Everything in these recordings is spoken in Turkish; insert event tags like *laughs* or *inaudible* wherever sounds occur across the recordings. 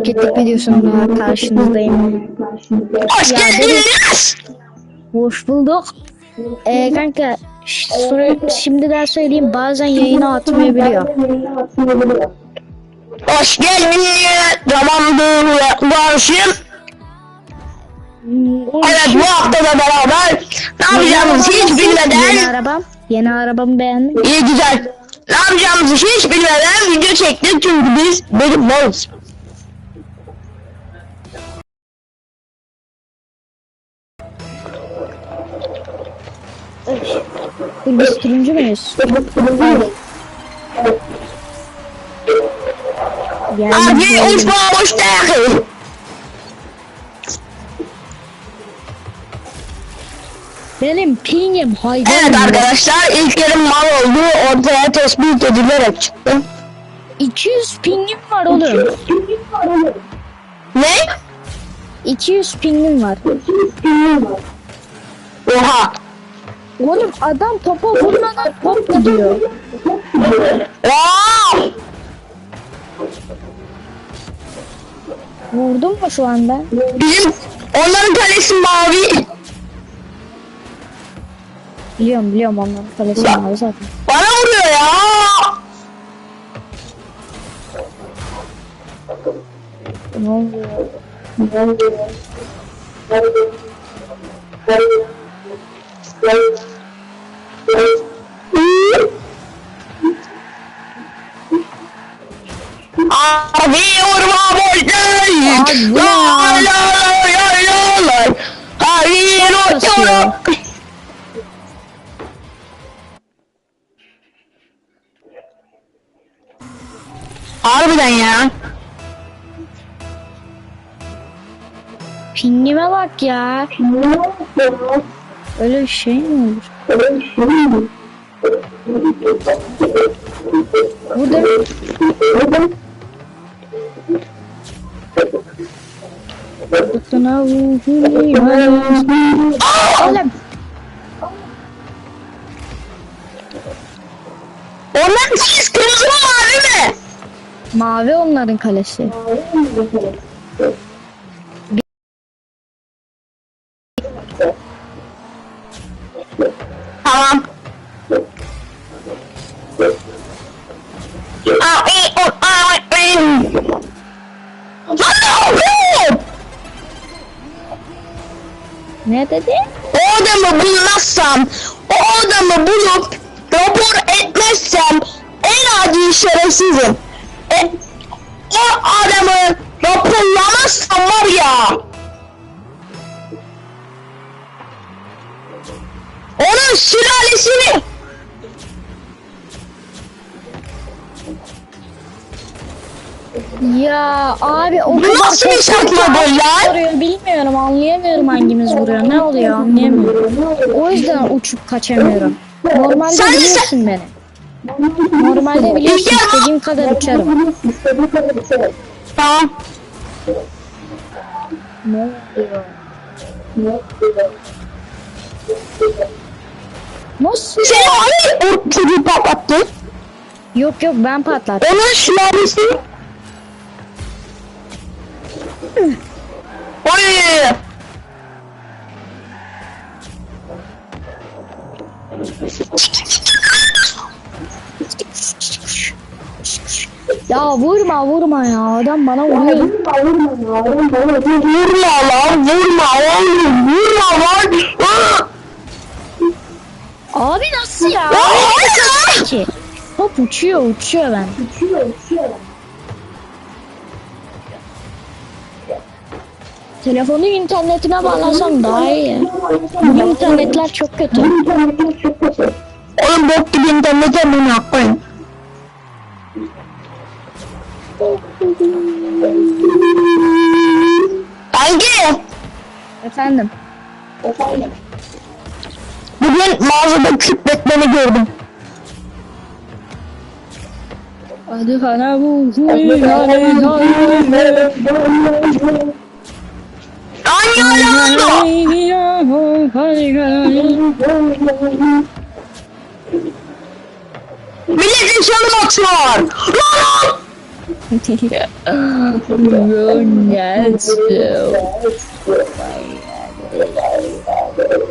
Roketlik videosunda karşınızdayım. Hoş geldiniz. Hoş bulduk. Ee, kanka sonra şimdiden söyleyeyim bazen yayına atmayabiliyor. Hoş geldiniz. Zamandır yaklaşım. Evet bu hafta da beraber ne yapacağımızı hiç Yeni bilmeden arabam. Yeni arabamı beğendin. iyi güzel. Ne yapacağımızı hiç bilmeden video çektik çünkü biz benim malız. Dur biz turuncu muyuz? Geldim. Abi uçmamış değil. Benim pingim hayvan. Evet arkadaşlar ilk yarım mal oldu ortaya tespit edilerek çıktı. 200 pingim var oğlum. Ne? 200 pingim var. Oha. Oğlum adam topa vurmadan top gidiyor. Vurdum mu şu an ben? Bizim onların kalesi mavi. Biliyorum biliyorum onların kalesi Ya. var zaten. Bana vuruyor ya. Ne oluyor? Abi vurma boşver. Abi bu ne La ya? la la la la la. Hayır uçuyorum. Harbiden ya. Pingime bak ya. Öyle bir şey mi olur? Burada Sana Oğlum Onların kalesi kırmızı mı mavi mi? mavi onların kalesi. Ne dedi? O adamı bulmazsam, o adamı bulup rapor etmezsem en adi şerefsizim. E, o adamı raporlamazsam var ya. Onun sülalesini Ya abi o Bu kadar nasıl bir saçma kötü gol lan? vuruyor bilmiyorum anlayamıyorum hangimiz vuruyor ne oluyor anlayamıyorum. O yüzden uçup kaçamıyorum. Normalde Sen- biliyorsun beni. Normalde biliyorsun Ya- istediğim kadar uçarım. Tamam. Ne oluyor? Nasıl? Seni hangi o çocuğu patlattı? Yok yok ben patlattım. Onun sülalesi. Oy. Ya vurma vurma ya adam bana vuruyor. Vurma lan vurma oğlum vurma lan. Abi nasıl ya? Aa, hayır. ki. Top uçuyor uçuyor ben. Telefonu internetine bağlasam daha iyi. Bu internetler çok kötü. Oğlum bok gibi internete bunu koyun. Kanki Efendim. bugün mağazada kütletmeni gördüm. Hadi bana bu Hangi Milletin canı batıyor. Lan! Ronaldo.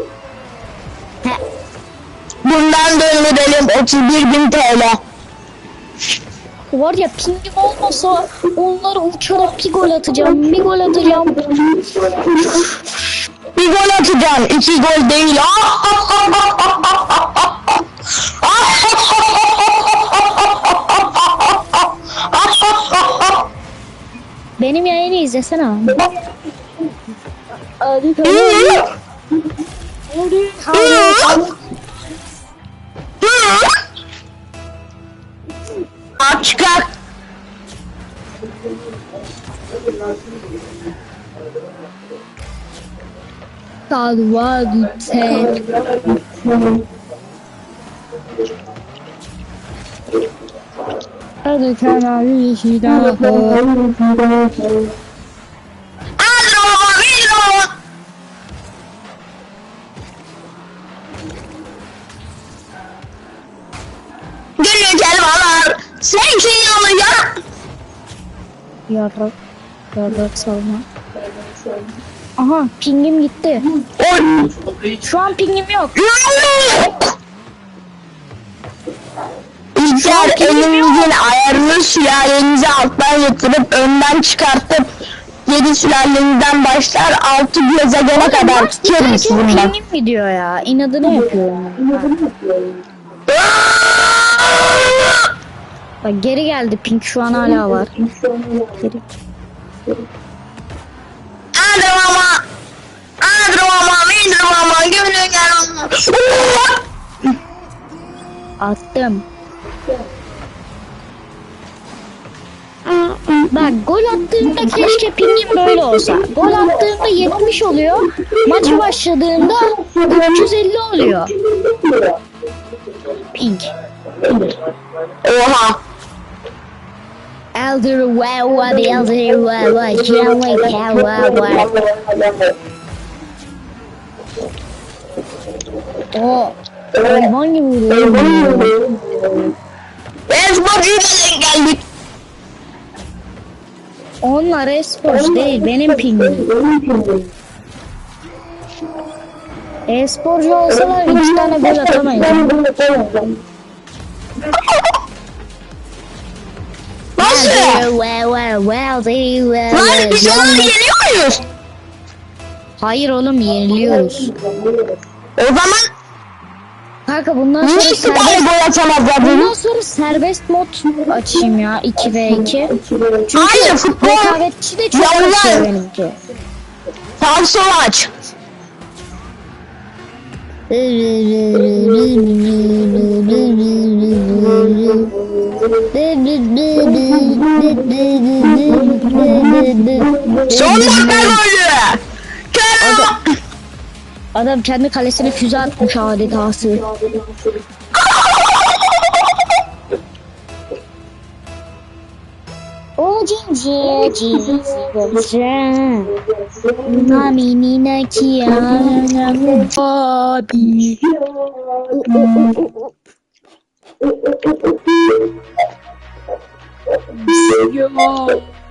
Bundan döndürelim 31 bin TL. Var ya pingim olmasa onları uçarak bir gol atacağım. Bir gol atacağım. Bir gol atacaksın. iki gol değil. Benim yayını izlesene abi. Hadi Hadi. Hadi. Çıkar. Salvador Ted. Hadi kenarı işiden Hadi oğlum, hadi oğlum. Gülün kelmalar. Sen şey alacak. Yarrak. Yarrak salma. Aha pingim gitti. Oy. Şu an pingim yok. İlker elimizin ayarını sülalenizi alttan yatırıp önden çıkartıp yedi sülalenizden başlar altı gezegene kadar tutuyoruz bundan. pingim gidiyor ya. İnadını yapıyorum. Bak geri geldi ping şu an hala var. Geri. Hadi mama. Hadi mama. Hadi mama. Gülün kelmalar. Attım. Bak gol attığımda keşke pingim böyle olsa. Gol attığımda 70 oluyor. Maç başladığında 350 oluyor. Ping. Oha. Elder wow wow elder wow wow jelly cow wow wow. O hayvan gibi vuruyor. Ezbacıyla denk geldik. Onlar esports değil benim pingim. E-sporcu olsalar hiç tane gol atamayız. *laughs* Lan biz onları yeniyor muyuz? Hayır oğlum yeniliyoruz. O zaman Kanka bundan niye sonra tane serbest, gol atamazlar bundan bunu? sonra serbest mod açayım ya 2 ve 2. Çünkü Hayır, futbol- rekabetçi de çok açıyor benimki. Sağ sol aç. Son dakika golü. Kerem. Adam kendi kalesine füze atmış adetası. O Abi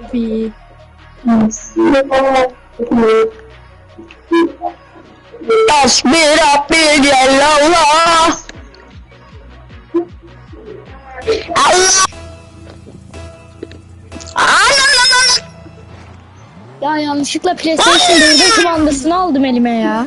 Abi Tasbir Rabbi Allah. Allah. Anam Ya yanlışlıkla PlayStation 4'ün kumandasını aldım elime ya.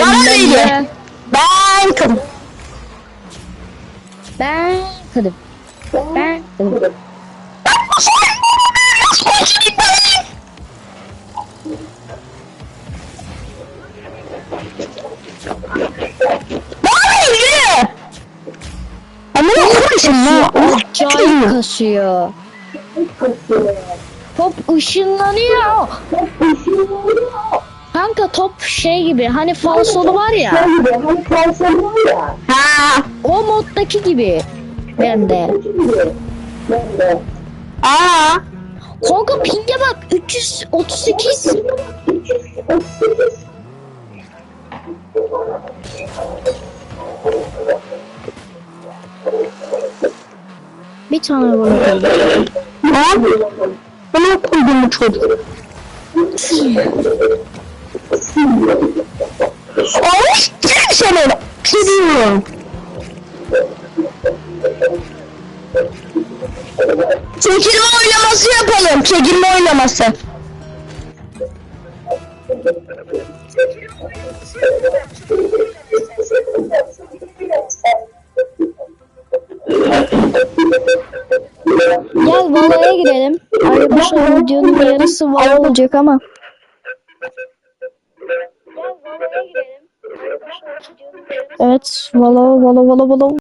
Bana neydi? cennette Ben kım. Ben kıdım Ben yürü! Ama ne yapıyorsun lan? Acayip kasıyor. Top ışınlanıyor. Kanka top şey gibi hani falsolu var ya Ha, o moddaki gibi bende. Aa. Kanka pinge bak 338. Bir tane oldu. Ne yapıyor? Bana koydum bu çocuk. Ay kim seni? Gidiyorum. Çekilme oynaması yapalım. Çekilme oynaması. Gel Valo'ya girelim. Arkadaşlar videonun yarısı Valo olacak ama. Evet Valo Valo Valo Valo